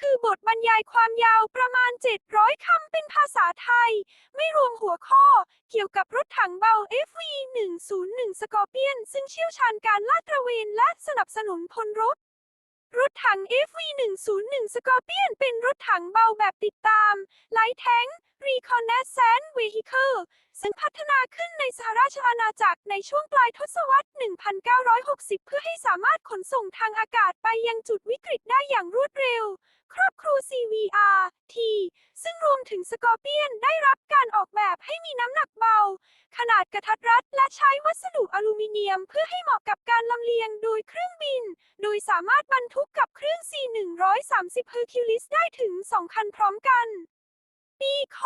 คือบทบรรยายความยาวประมาณ 700 คำเป็นภาษาไทย ไม่รวมหัวข้อเกี่ยวกับรถถังเบา FV101 Scorpion ซึ่งเชี่ยวชาญการลาดตระเวนและสนับสนุนพลรบ รถถัง FV101 Scorpion เป็นรถถังเบาแบบติดตาม Light Tank Reconnaissance Vehicle ซึ่งพัฒนาขึ้นในสหราชอาณาจักรในช่วงปลายทศวรรษ 1960 เพื่อให้สามารถขนส่งทางอากาศไปยังจุดวิกฤตได้อย่างรวดเร็ว ครอบครัว CVR T ซึ่งรวมถึงสกอร์เปียนได้รับการออกแบบให้มีน้ำหนักเบ ขนาดกระทัดรัด และใช้วัสดุอลูมิเนียมเพื่อให้เหมาะกับการลำเลียงโดยเครื่องบิน โดยสามารถบรรทุกกับเครื่อง C130 Hercules ได้ถึง 2 คันพร้อมกัน ปีค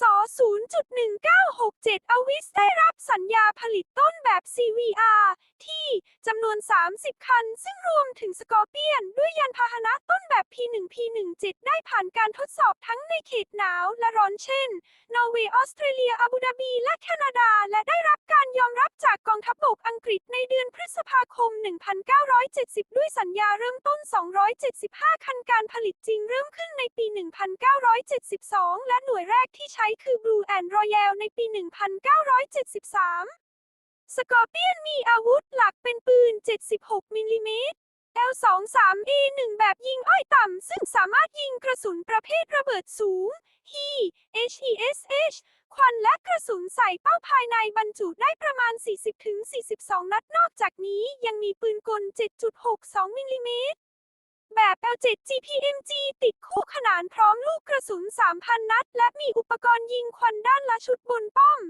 ศ0.1967 อวิสได้รับสัญญาผลิตต้นแบบ CVR ที่จำนวน 30 คัน ซึ่งรวมถึงสกอร์เปียน ด้วยยานพาหนะต้นแบบ P1 P17 ได้ผ่านการทดสอบทั้งในเขตหนาวและร้อนเช่น นอร์เวย์ออสเตรเลียอาบูดาบี และแคนาดา และได้รับการยอมรับจากกองทัพบกอังกฤษในเดือนพฤษภาคม 1970 ด้วยสัญญาเริ่มต้น 275 คันการผลิตจริงเริ่มขึ้นในปี 1972 และหน่วยแรกที่ใช้คือ Blue and Royal ในปี 1973 สกอร์เปียนมีอาวุธหลักเป็นปืน 76 มิลลิเมตร L23A1 แบบยิงอ้อยต่ำ ซึ่งสามารถยิงกระสุนประเภทระเบิดสูง HE HESH ควันและกระสุนใส่เป้าภายในบรรจุได้ประมาณ 40-42 นัดนอกจากนี้ยังมีปืนกล 7.62 มิลลิเมตร แบบ L7 GPMG ติดคู่ขนานพร้อมลูกกระสุน 3,000 นัด และมีอุปกรณ์ยิงควันด้านละชุดบนป้อม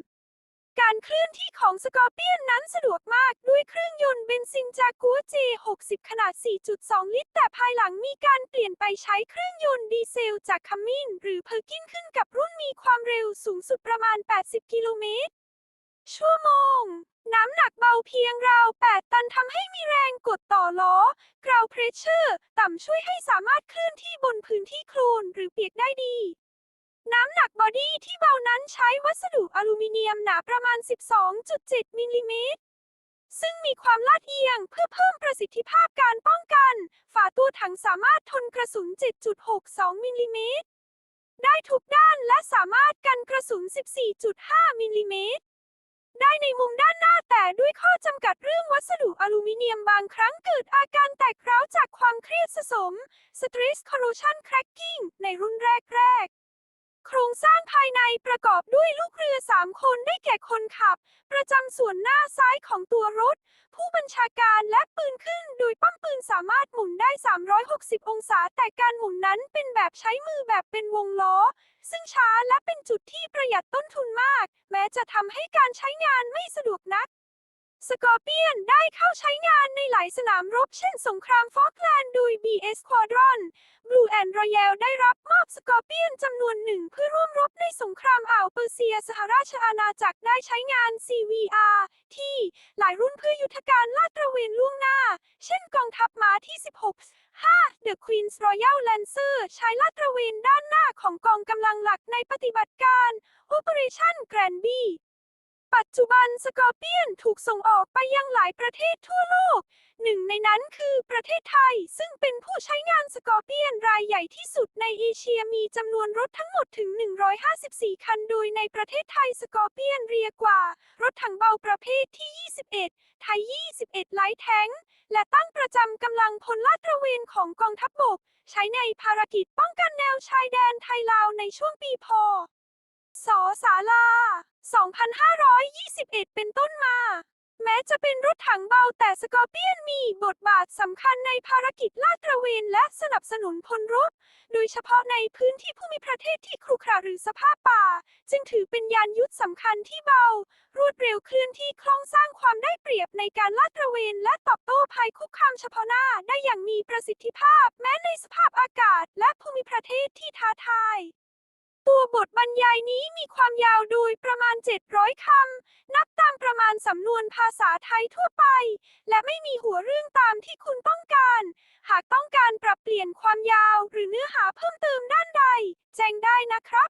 การเคลื่อนที่ของสกอร์เปียนนั้นสะดวกมากด้วยเครื่องยนต์เบนซินจากัว J60 ขนาด 4.2 ลิตร แต่ภายหลังมีการเปลี่ยนไปใช้เครื่องยนต์ดีเซลจากคัมมินหรือเพอร์กินขึ้นกับรุ่นมีความเร็วสูงสุดประมาณ 80 กิโลเมตร ชั่วโมง น้ำหนักเบาเพียงราว 8 ตันทำให้มีแรงกดต่อล้อกราวเพรสเชอร์ ต่ำช่วยให้สามารถเคลื่อนที่บนพื้นที่โคลนหรือเปียกได้ดี น้ำหนักบอดี้ที่เบานั้นใช้วัสดุอลูมิเนียมหนาประมาณ 12.7 มิลลิเมตร ซึ่งมีความลาดเอียงเพื่อเพิ่มประสิทธิภาพการป้องกัน ฝาตัวถังสามารถทนกระสุน 7.62 มิลลิเมตร ได้ทุกด้านและสามารถกันกระสุน 14.5 มิลลิเมตร ได้ในมุมด้านหน้าแต่ด้วยข้อจำกัดเรื่องวัสดุอลูมิเนียมบางครั้งเกิดอาการแตกร้าวจากความเครียดสะสม Stress Corrosion Cracking ในรุ่นแรกๆ โครงสร้างภายในประกอบด้วยลูกเรือ3คนได้แก่คนขับ ประจำส่วนหน้าซ้ายของตัวรถ ผู้บัญชาการและปืนขึ้น โดยป้อมปืนสามารถหมุนได้ 360 องศา แต่การหมุนนั้นเป็นแบบใช้มือแบบเป็นวงล้อ ซึ่งช้าและเป็นจุดที่ประหยัดต้นทุนมาก แม้จะทำให้การใช้งานไม่สะดวกนัก สกอร์เปียนได้เข้าใช้งานในหลายสนามรบเช่นสงครามฟอกแลนด์โดย BS Squadron Blue and Royal ได้รับมอบสกอร์เปียนจำนวนหนึ่งเพื่อร่วมรบในสงครามอ่าวเปอร์เซียสหราชอาณาจักรได้ใช้งาน CVR ที่หลายรุ่นเพื่อยุทธการลาดตระเวนล่วงหน้า เช่นกองทัพม้าที่ 16 5 The Queen's Royal Lancer ใช้ลาดตระเวนด้านหน้าของกองกำลังหลักในปฏิบัติการ Operation Granby ปัจจุบันสกอร์เปียนถูกส่งออกไปยังหลายประเทศทั่วโลก หนึ่งในนั้นคือประเทศไทย ซึ่งเป็นผู้ใช้งานสกอร์เปียนรายใหญ่ที่สุดในเอเชียมีจำนวนรถทั้งหมดถึง 154 คัน โดยในประเทศไทยสกอร์เปียนเรียกว่า รถถังเบาประเภทที่ 21 ไทย 21 ไลท์แทงและตั้งประจำกำลังพลลาดตระเวนของกองทัพบกใช้ในภารกิจป้องกันแนวชายแดนไทยลาวในช่วงปีพ.สาลา 2521 เป็นต้นมา แม้จะเป็นรถถังเบาแต่สกอร์เปียนมีบทบาทสำคัญในภารกิจลาดตระเวนและสนับสนุนพลรบ โดยเฉพาะในพื้นที่ภูมิประเทศที่ครุขระหรือสภาพป่า จึงถือเป็นยานยุทธสำคัญที่เบา รวดเร็วเคลื่อนที่คล่องสร้างความได้เปรียบในการลาดตระเวนและตอบโต้ภัยคุกคามเฉพาะหน้าได้อย่างมีประสิทธิภาพ แม้ในสภาพอากาศและภูมิประเทศที่ท้าทาย ตัวบทบรรยายนี้มีความยาวโดยประมาณ 700 คำ นับตามประมาณสำนวนภาษาไทยทั่วไป และไม่มีหัวเรื่องตามที่คุณต้องการ หากต้องการปรับเปลี่ยนความยาวหรือเนื้อหาเพิ่มเติมด้านใด แจ้งได้นะครับ